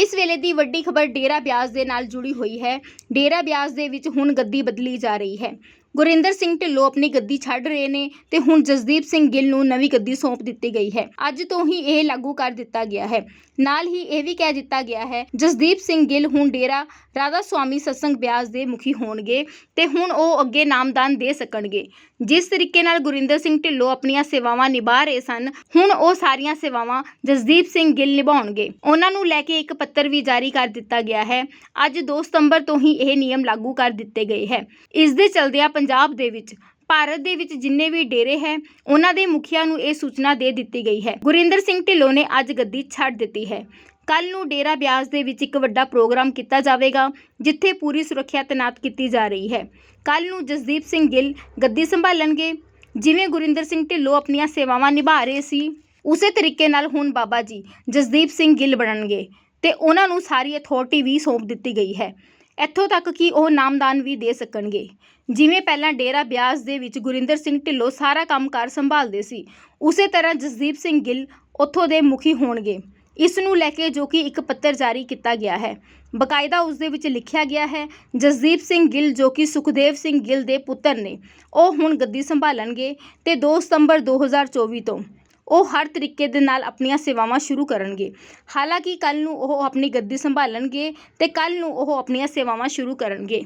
ਇਸ ਵੇਲੇ ਦੀ ਵੱਡੀ ਖਬਰ ਡੇਰਾ ਬਿਆਸ ਦੇ ਨਾਲ ਜੁੜੀ ਹੋਈ ਹੈ। ਡੇਰਾ ਬਿਆਸ ਦੇ ਵਿੱਚ ਹੁਣ ਗੱਦੀ ਬਦਲੀ ਜਾ ਰਹੀ ਹੈ। ਗੁਰਿੰਦਰ ਸਿੰਘ ਢਿੱਲੋਂ ਆਪਣੀ ਗੱਦੀ ਛੱਡ ਰਹੇ ਨੇ ਤੇ ਹੁਣ ਜਸਦੀਪ ਸਿੰਘ ਗਿੱਲ ਨੂੰ ਨਵੀਂ ਗੱਦੀ ਸੌਂਪ ਦਿੱਤੀ ਗਈ ਹੈ। ਅੱਜ ਤੋਂ ਹੀ ਇਹ ਲਾਗੂ ਕਰ ਦਿੱਤਾ ਗਿਆ ਹੈ। ਨਾਲ ਹੀ ਇਹ ਵੀ ਕਹਿ ਦਿੱਤਾ ਗਿਆ ਹੈ, ਜਸਦੀਪ ਸਿੰਘ ਗਿੱਲ ਹੁਣ ਡੇਰਾ ਰਾਧਾ ਸੁਆਮੀ ਸਤਸੰਗ ਬਿਆਸ ਦੇ ਮੁਖੀ ਹੋਣਗੇ ਤੇ ਹੁਣ ਉਹ ਅੱਗੇ ਨਾਮਦਾਨ ਦੇ ਸਕਣਗੇ। ਜਿਸ ਤਰੀਕੇ ਨਾਲ ਗੁਰਿੰਦਰ ਸਿੰਘ ਢਿੱਲੋਂ ਆਪਣੀਆਂ ਸੇਵਾਵਾਂ ਨਿਭਾ ਰਹੇ ਸਨ, ਹੁਣ ਉਹ ਸਾਰੀਆਂ ਸੇਵਾਵਾਂ ਜਸਦੀਪ ਸਿੰਘ ਗਿੱਲ ਨਿਭਾਉਣਗੇ। ਉਹਨਾਂ ਨੂੰ ਲੈ ਕੇ ਇੱਕ ਪੱਤਰ ਵੀ ਜਾਰੀ ਕਰ ਦਿੱਤਾ ਗਿਆ ਹੈ। ਅੱਜ 2 ਸਤੰਬਰ ਤੋਂ ਹੀ ਇਹ ਨਿਯਮ ਲਾਗੂ ਕਰ ਦਿੱਤੇ ਗਏ ਹੈ। ਇਸ ਦੇ ਚਲਦਿਆਂ ਪੰਜਾਬ ਦੇ ਵਿੱਚ, ਭਾਰਤ ਦੇ ਵਿੱਚ ਜਿੰਨੇ ਵੀ ਡੇਰੇ ਹੈ, ਉਹਨਾਂ ਦੇ ਮੁਖੀਆਂ ਨੂੰ ਇਹ ਸੂਚਨਾ ਦੇ ਦਿੱਤੀ ਗਈ ਹੈ। ਗੁਰਿੰਦਰ ਸਿੰਘ ਢਿੱਲੋਂ ਨੇ ਅੱਜ ਗੱਦੀ ਛੱਡ ਦਿੱਤੀ ਹੈ। ਕੱਲ ਨੂੰ ਡੇਰਾ ਬਿਆਸ ਦੇ ਵਿੱਚ ਇੱਕ ਵੱਡਾ ਪ੍ਰੋਗਰਾਮ ਕੀਤਾ ਜਾਵੇਗਾ, ਜਿੱਥੇ ਪੂਰੀ ਸੁਰੱਖਿਆ ਤੈਨਾਤ ਕੀਤੀ ਜਾ ਰਹੀ ਹੈ। ਕੱਲ ਨੂੰ ਜਸਦੀਪ ਸਿੰਘ ਗਿੱਲ ਗੱਦੀ ਸੰਭਾਲਣਗੇ। ਜਿਵੇਂ ਗੁਰਿੰਦਰ ਸਿੰਘ ਢਿੱਲੋਂ ਆਪਣੀਆਂ ਸੇਵਾਵਾਂ ਨਿਭਾ ਰਹੇ ਸੀ, ਉਸੇ ਤਰੀਕੇ ਨਾਲ ਹੁਣ ਬਾਬਾ ਜੀ ਜਸਦੀਪ ਸਿੰਘ ਗਿੱਲ ਬਣਨਗੇ ਤੇ ਉਹਨਾਂ ਨੂੰ ਸਾਰੀ ਅਥਾਰਟੀ ਵੀ ਸੌਂਪ ਦਿੱਤੀ ਗਈ ਹੈ। ਇੱਥੋਂ ਤੱਕ ਕਿ ਉਹ ਨਾਮਦਾਨ ਵੀ ਦੇ ਸਕਣਗੇ। ਜਿਵੇਂ ਪਹਿਲਾਂ ਡੇਰਾ ਬਿਆਸ ਦੇ ਵਿੱਚ ਗੁਰਿੰਦਰ ਸਿੰਘ ਢਿੱਲੋਂ ਸਾਰਾ ਕੰਮਕਾਰ ਸੰਭਾਲਦੇ ਸੀ, ਉਸੇ ਤਰ੍ਹਾਂ ਜਸਦੀਪ ਸਿੰਘ ਗਿੱਲ ਉੱਥੋਂ ਦੇ ਮੁਖੀ ਹੋਣਗੇ। ਇਸ ਨੂੰ ਲੈ ਕੇ ਜੋ ਕਿ ਇੱਕ ਪੱਤਰ ਜਾਰੀ ਕੀਤਾ ਗਿਆ ਹੈ। ਬਕਾਇਦਾ ਉਸ ਦੇ ਵਿੱਚ ਲਿਖਿਆ ਗਿਆ ਹੈ, ਜਸਦੀਪ ਸਿੰਘ ਗਿੱਲ ਜੋ ਕਿ ਸੁਖਦੇਵ ਸਿੰਘ ਗਿੱਲ ਦੇ ਪੁੱਤਰ ਨੇ, ਉਹ ਹੁਣ ਗੱਦੀ ਸੰਭਾਲਣਗੇ ਤੇ 2 ਸਤੰਬਰ 2024 ਤੋਂ। ਉਹ ਹਰ ਤਰੀਕੇ ਦੇ ਨਾਲ ਆਪਣੀਆਂ ਸੇਵਾਵਾਂ ਸ਼ੁਰੂ ਕਰਨਗੇ। ਹਾਲਾਂਕਿ ਕੱਲ ਨੂੰ ਉਹ ਆਪਣੀ ਗੱਦੀ ਸੰਭਾਲਣਗੇ ਤੇ ਕੱਲ ਨੂੰ ਉਹ ਆਪਣੀਆਂ ਸੇਵਾਵਾਂ ਸ਼ੁਰੂ ਕਰਨਗੇ।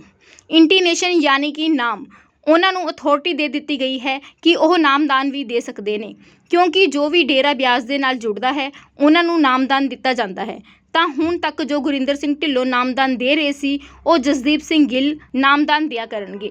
ਇੰਟੀਨੇਸ਼ਨ ਯਾਨੀ ਕਿ ਨਾਮ। ਉਹਨਾਂ ਨੂੰ ਅਥਾਰਟੀ ਦੇ ਦਿੱਤੀ ਗਈ ਹੈ ਕਿ ਉਹ ਨਾਮਦਾਨ ਵੀ ਦੇ ਸਕਦੇ ਨੇ। ਕਿਉਂਕਿ ਜੋ ਵੀ ਡੇਰਾ ਬਿਆਸ ਦੇ ਨਾਲ ਜੁੜਦਾ ਹੈ, ਉਹਨਾਂ ਨੂੰ ਨਾਮਦਾਨ ਦਿੱਤਾ ਜਾਂਦਾ ਹੈ। ਤਾਂ ਹੁਣ ਤੱਕ ਜੋ ਗੁਰਿੰਦਰ ਸਿੰਘ ਢਿੱਲੋਂ ਨਾਮਦਾਨ ਦੇ ਰਹੇ ਸੀ, ਉਹ ਜਸਦੀਪ ਸਿੰਘ ਗਿੱਲ ਨਾਮਦਾਨ ਦਿਆ ਕਰਨਗੇ।